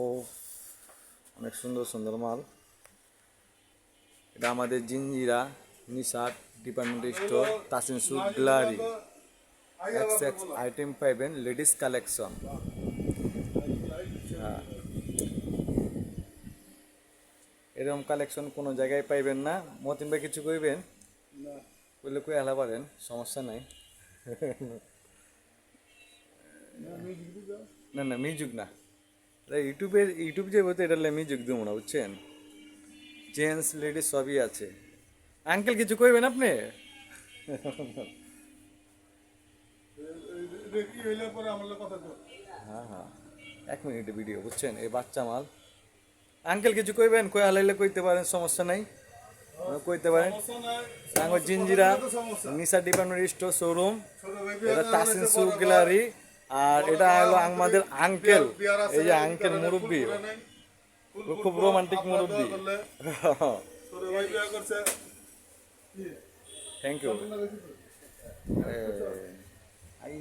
ও অনেক সুন্দর সুন্দর মাল। এটা আমাদের Jinjira Nishat department store Tasin suit gallery X X item পাইবেন লেডিস কালেকশন। এরকম কালেকশন কোনো জায়গায় পাইবেন না। মতিন ভাই কিছু কইবেন? কইলে কই হেলা পারেন সমস্যা নাই। না না মিউজিক না। ইউটিউবের ইউটিউব যে বলতে এটা মিউজিক দেবো না বুঝছেন? জেন্টস লেডিস সবই আছে। আঙ্কেল কিছু কইবেন আপনি? হ্যাঁ হ্যাঁ। এক মিনিটে ভিডিও বুঝছেন? এই বাচ্চা মাল। আঙ্কেল কিছু কইবেন? কই হালাইলে কইতে পারেন সমস্যা নাই। কইতে পারেন। নাই। Jinjira Nisha department store showroom Tasin gallery আর এটা হলো আমাদের আঙ্কেল এই যে আঙ্কেল মুরব্বী। খুব রোমান্টিক মুরব্বী। Thank you I.